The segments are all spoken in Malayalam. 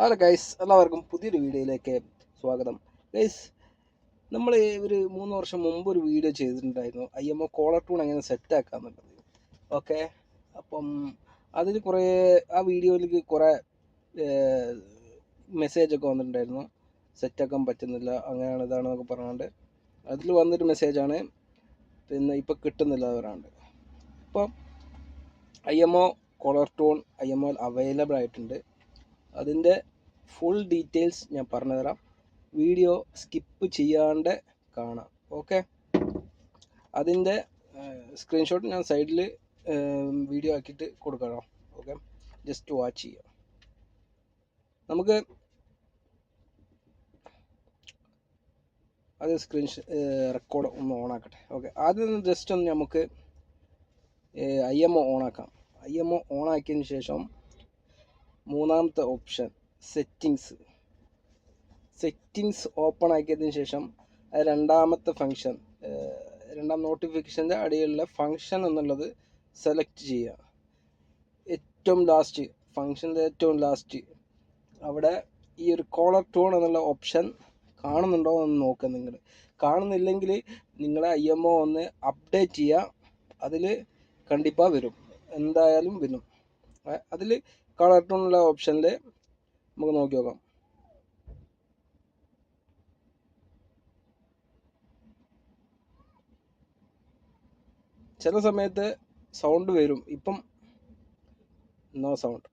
ഹലോ ഗൈസ് എല്ലാവർക്കും പുതിയൊരു വീഡിയോയിലേക്ക് സ്വാഗതം. ഗൈസ് നമ്മൾ ഒരു മൂന്ന് വർഷം മുമ്പ് ഒരു വീഡിയോ ചെയ്തിട്ടുണ്ടായിരുന്നു. I M O caller tune എങ്ങനെ സെറ്റ് ആക്കാന്നുള്ളത്. ഓക്കെ അപ്പം അതിൽ കുറേ ആ വീഡിയോയിലേക്ക് കുറേ മെസ്സേജൊക്കെ വന്നിട്ടുണ്ടായിരുന്നു. സെറ്റാക്കാൻ പറ്റുന്നില്ല അങ്ങനെയാണ് ഇതാണെന്നൊക്കെ പറഞ്ഞുകൊണ്ട് അതിൽ വന്നൊരു മെസ്സേജാണ് പിന്നെ ഇപ്പോൾ കിട്ടുന്നില്ല പറയാണ്ട് അപ്പം I M O caller tune I M O available ആയിട്ടുണ്ട്. അതിന്റെ ഫുൾ ഡീറ്റെയിൽസ് ഞാൻ പറഞ്ഞുതരാം. വീഡിയോ സ്കിപ്പ് ചെയ്യാണ്ട് കാണാം. ഓക്കെ അതിന്റെ സ്ക്രീൻഷോട്ട് ഞാൻ സൈഡിൽ വീഡിയോ ആക്കിയിട്ട് കൊടുക്കണം. ഓക്കെ ജസ്റ്റ് വാച്ച് ചെയ്യാം. നമുക്ക് അത് സ്ക്രീൻ റെക്കോർഡ് ഒന്ന് ഓണാക്കട്ടെ ഓക്കെ ആദ്യം ജസ്റ്റ് ഒന്ന് നമുക്ക് ഐ എം ഒ ഓൺ ആക്കാം. ഐ എം ഒ ഓൺ ആക്കിയതിന് ശേഷം മൂന്നാമത്തെ ഓപ്ഷൻ സെറ്റിങ്സ് സെറ്റിങ്സ് ഓപ്പൺ ആക്കിയതിന് ശേഷം രണ്ടാമത്തെ ഫങ്ഷൻ രണ്ടാം നോട്ടിഫിക്കേഷന്റെ അടിയിലുള്ള ഫങ്ഷൻ എന്നുള്ളത് സെലക്ട് ചെയ്യുക. ഏറ്റവും ലാസ്റ്റ് ഫങ്ഷന്റെ ഏറ്റവും ലാസ്റ്റ് അവിടെ ഈ ഒരു കോളർ ടൂൺ എന്നുള്ള ഓപ്ഷൻ കാണുന്നുണ്ടോ എന്ന് നോക്കുക നിങ്ങൾ. കാണുന്നില്ലെങ്കിൽ നിങ്ങളെ ഐ എം ഒ ഒന്ന് അപ്ഡേറ്റ് ചെയ്യുക. അതിൽ കണ്ടിപ്പാ വരും. എന്തായാലും വരും. അതിൽ കളർ ടൂണുള്ള ഓപ്ഷനിൽ നമുക്ക് നോക്കി നോക്കാം. ചില സമയത്ത് സൗണ്ട് വരും. ഇപ്പം നോ സൗണ്ട്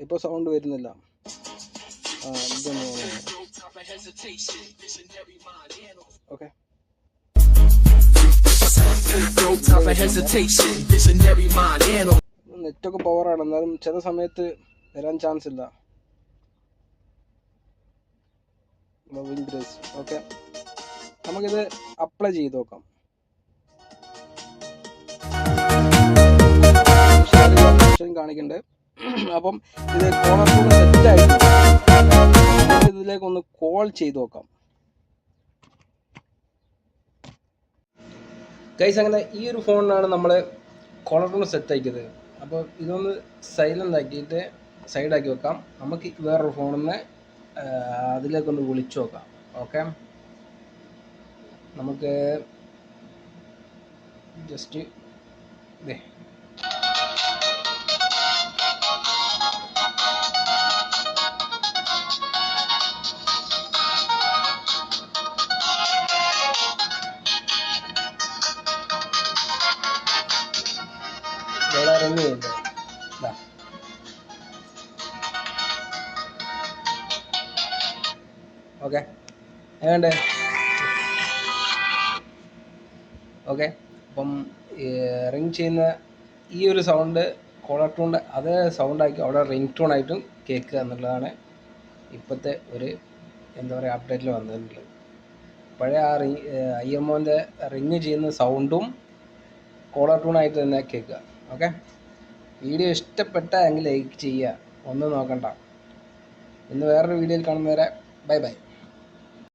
ഇപ്പോൾ സൗണ്ട് വരുന്നില്ല. Okay type of hesitation, visionary mind, animal. നെറ്റൊക്കെ പവറാണ് എന്നാലും ചില സമയത്ത് വരാൻ ചാൻസ് ഇല്ല. ലവിങ് ഗ്രേസ് ഓക്കെ നമുക്കിത് അപ്ലൈ ചെയ്ത് നോക്കാം. കാണിക്കുന്നുണ്ട് അപ്പം ഇത് കോളർ ടൂൺ സെറ്റ് ആയിട്ട് ഇതിലേക്ക് ഒന്ന് കോൾ ചെയ്ത് നോക്കാം. ഗൈസ് അങ്ങനെ ഈ ഒരു ഫോണിനാണ് നമ്മൾ കോളർ ടൂൺ സെറ്റ് ആക്കിയത്. അപ്പോൾ ഇതൊന്ന് സൈലന്റ് ആക്കിയിട്ട് സൈഡാക്കി വെക്കാം. നമുക്ക് വേറൊരു ഫോണിൽ നിന്ന് അതിലേക്കൊന്ന് വിളിച്ചു നോക്കാം. ഓക്കെ? നമുക്ക് ജസ്റ്റ് ഇതേ ചെയ്യുന്നുണ്ട് ഇതാ ഓക്കെ. എങ്ങനെയുണ്ട് ഓക്കെ. അപ്പം റിങ് ചെയ്യുന്ന ഈ ഒരു സൗണ്ട് കോളർ ടൂണിന്റെ അതേ സൗണ്ടാക്കി അവിടെ റിങ് ടൂൺ ആയിട്ടും കേൾക്കുക എന്നുള്ളതാണ് ഇപ്പോഴത്തെ ഒരു എന്താ പറയുക അപ്ഡേറ്റിൽ വന്നിട്ടുള്ളത്. പഴയ ആ റിങ് ഐ എം ഒന്റെ റിങ് ചെയ്യുന്ന സൗണ്ടും കോളർ ടൂണായിട്ട് തന്നെ കേൾക്കുക. ഓക്കെ. വീഡിയോ ഇഷ്ടപ്പെട്ട എങ്കിൽ ലൈക്ക് ചെയ്യുക. ഒന്നും നോക്കണ്ട. ഇന്ന് വേറൊരു വീഡിയോയിൽ കാണുന്നവരെ ബൈ ബൈ.